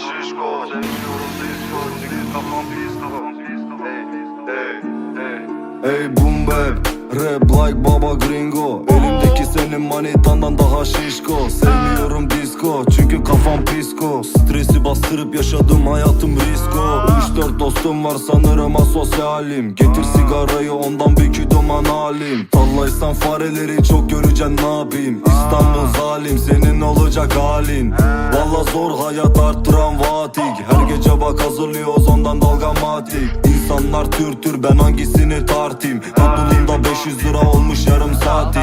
Şişko Seviyorum disco kafam pisto Hey hey hey Ey boom bap Rap like baba gringo. Elimdeki senin manitandan daha şişko. Sevmiyorum disco çünkü kafam pisko Stresi bastırıp yaşadım hayatım risko 3-4 dostum var sanırım asosyalim. Getir sigarayı ondan bir küdoman halim Tallaysan fareleri çok göreceksin ne yapayım? İstanbul zalim senin olacak halin. Valla zor hayat arttıran vatik Her gece bak hazırlıyoruz ondan dalgamatik İnsanlar tür tür ben hangisini tartayım? Mutluluğumda 500 lira olmuş yarım saati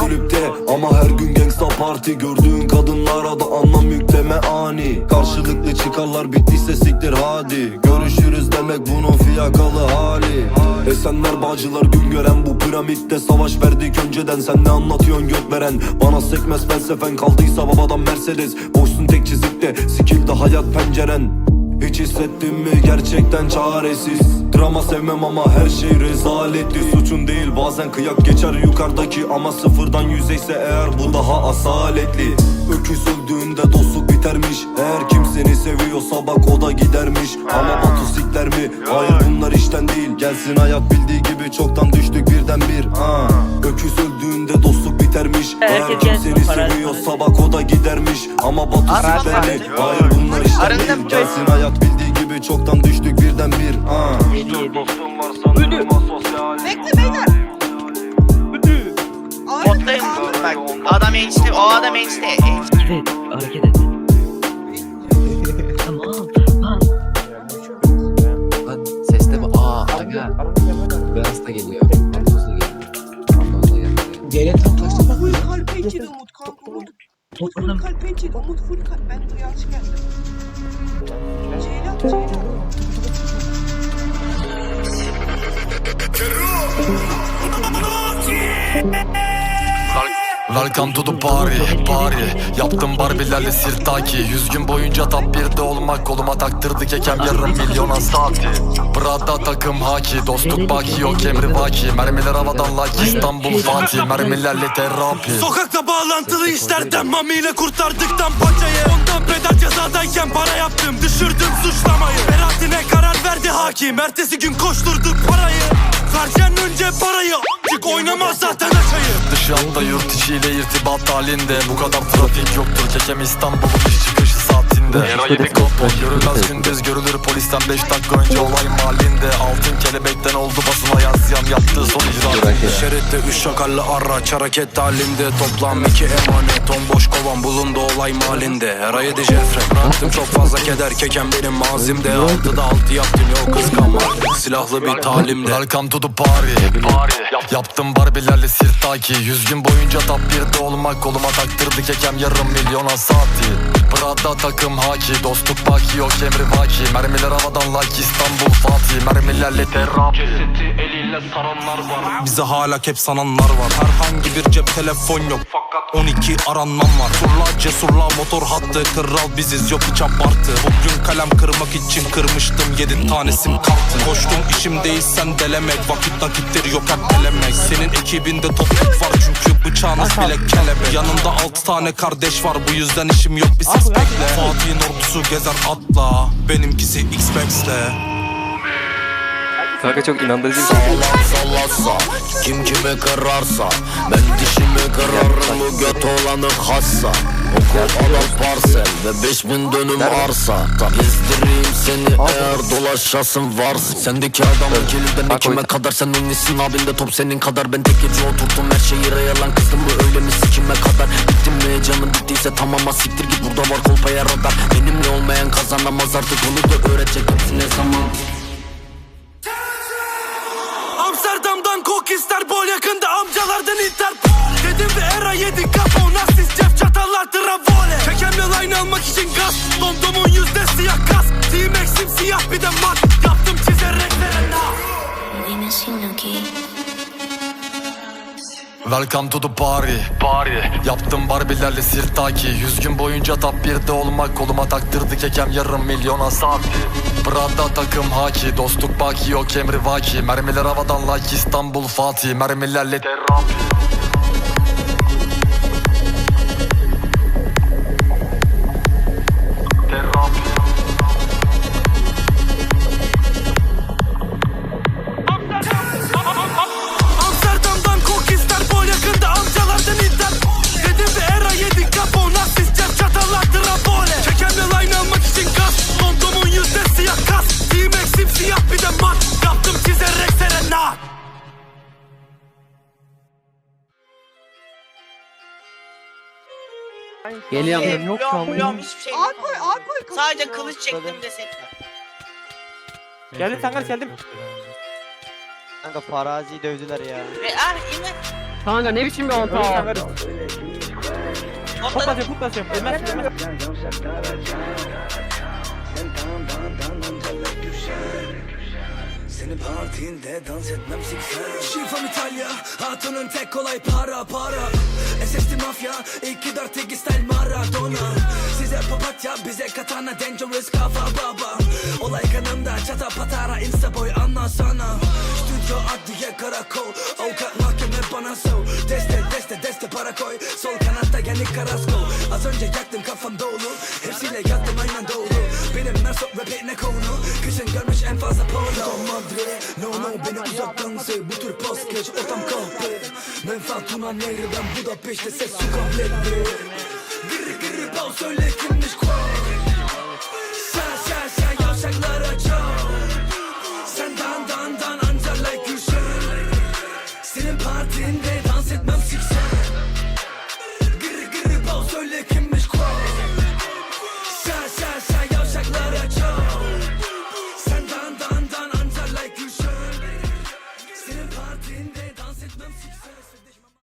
Kulüpte. Ama her gün gangsta parti. Gördüğün kadınlara da anlam yükleme ani. Karşılıklı çıkarlar bittiyse siktir hadi. Görüşürüz demek bunun fiyakalı hali. Esenler bağcılar gün gören bu piramitte Savaş verdik önceden. Sen ne anlatıyorsun göt veren? Bana sekmez felsefen. Kaldıysa babadan Mercedes. Boşsun tek çizikte. Sikildi hayat penceren. Hiç hissettin mi gerçekten çaresiz Drama sevmem ama her şey rezaletli Suçun değil bazen kıyak geçer. Yukarıdaki Ama sıfırdan yüzeyse eğer bu daha asaletli. Öküz öldüğünde dostluk bitermiş. Eğer kim seni seviyorsa bak o da gidermiş. Ama batu sikler mi? Hayır bunlar işten değil. Gelsin hayat bildiği gibi çoktan düştük birden bir. Ha. Öküz öldüğünde dostluk bitermiş. Eğer kim seni seviyorsa bak o da gidermiş. Ama batu sikler mi? Hayır bunlar işten değil. Gelsin hayat bildiği gibi çoktan enişte o adam enişte. Evet hareket et. tamam. Lan. Lan ses de mi? Aa aga. Beyaz da geliyor. Pantolon da geliyor. Pantolon da geliyor. Geriye tam taşla bak. Full kalp pençeli Umut kanka Umut. Full kalp pençeli Umut full kalp. Ben yanlış geldim. Ceylan Ceylan. Welcome to the party, party. Yaptım barbilerle sirtaki. Yüz gün boyunca top 1'de olmak Koluma taktırdık ekem yarım milyona saati Prada takım haki Dostluk baki yok emri vaki. Mermiler havadan like İstanbul Fatih Mermilerle terapi. Sokakta bağlantılı işlerden Mamiyle kurtardıktan paçayı. Ondan pedal cezadayken para yaptım Düşürdüm suçlamayı. Beraatine karar verdi hakim Ertesi gün koşturduk parayı. Vereceksin önce parayı a**cık oynamaz zaten açayı hatta yurt içiyle irtibat halinde. Bu kadar trafik yoktur. Kekem İstanbul'un iş çıkışı saatinde Era yedi kontrol Görülmez gündüz görülür polisten 5 dakika önce olay mahallinde. Altın kelebekten oldu basına yansıyan yaptığı son icra. Şeritte üç şakallı araç hareket halinde. Toplam iki emanet on boş kovan bulundu olay mahallinde. Her ay jefre bıraktım çok fazla keder Keken benim mazimde. Altıda altı yaptım yok kıskanma. Silahlı bir talimde. Welcome to the party, party. Yaptım barbilerle sirtaki. Yüz gün boyunca top 1'de olmak Koluma taktırdık ekem yarım milyona saati Prada takım haki Dostluk baki yok emri vaki. Mermiler havadan like İstanbul Fatih. Mermilerle terapi Bize hala hep sananlar var. Herhangi bir cep telefon yok. Fakat 12 aranmam var. Turla cesurla motor hattı. Kral biziz yok hiç abartı. Bugün kalem kırmak için kırmıştım. Yedi tanesim kalktı Koştum işimdeysen delemek Vakit nakittir yok hep elemek Senin ekibinde topluk var Çünkü bıçağınız bile kelebek. Yanında altı tane kardeş var. Bu yüzden işim yok bir ses bekle. Fatih'in ordusu gezer atla. Benimkisi X-Max'le Kanka çok inandırıcı bir Sallasa Kim kimi kırarsa Ben dişimi kırarım bu göt olanı hassa. Oku alan parsel ve 5000 dönüm arsa. Gezdireyim seni eğer dolaşasın varsa Sendeki adam kiliden ekime kadar sen ünlüsün abinde top senin kadar. Ben tek gece oturttum her şeyi reyalan kızdım mı öyle mi sikime kadar? Bittim mi canım bittiyse tamam ha siktir git. Burada var kolpaya radar. Benimle olmayan kazanamaz artık onu da öğretecek. Hepsine zaman Kok ister bol yakında amcalardan Interpol Dedim ve era yedi kapo Nasıl Welcome to the party, party. Yaptım barbilerle sirtaki Yüz gün boyunca top 1'de olmak Koluma taktırdık ekem yarım milyona saati Prada takım haki Dostluk baki yok emri vaki. Mermiler havadan like İstanbul Fatih. Mermilerle terapi Geliyorum. Ee, Blom blom hiçbir şey yok. koy A koy. Sadece kılıç çektim desek. Geldim Sangar geldim. Kanka faraziyi dövdüler ya. Ve ah inme. Kanka ne biçim bir olta? Sangar. Put Topla. basıyorum put basıyorum. Ölmez ölmez. Seni partinde dans etmem siksen. Şifam İtalya, hatunun tek kolay para para. SSD mafya, 2-4-2 style Maradona. Size papatya, bize katana dangerous kafa baba. Olay kanımda çata patara insta boy anlasana Stüdyo adliye karakol Avukat mahkeme bana sor Deste deste deste para koy. Sol kanatta yenik karasko Az önce yaktım kafam dolu. Hepsiyle yattım aynen doğru. Benim Merso rap'i ne konu? Kışın görmüş en fazla polo Madre No no beni uzaktan sev Bu tür pas geç ortam kahpe Menfaat Tuna nehrinden Budapeşte ses su kahvetti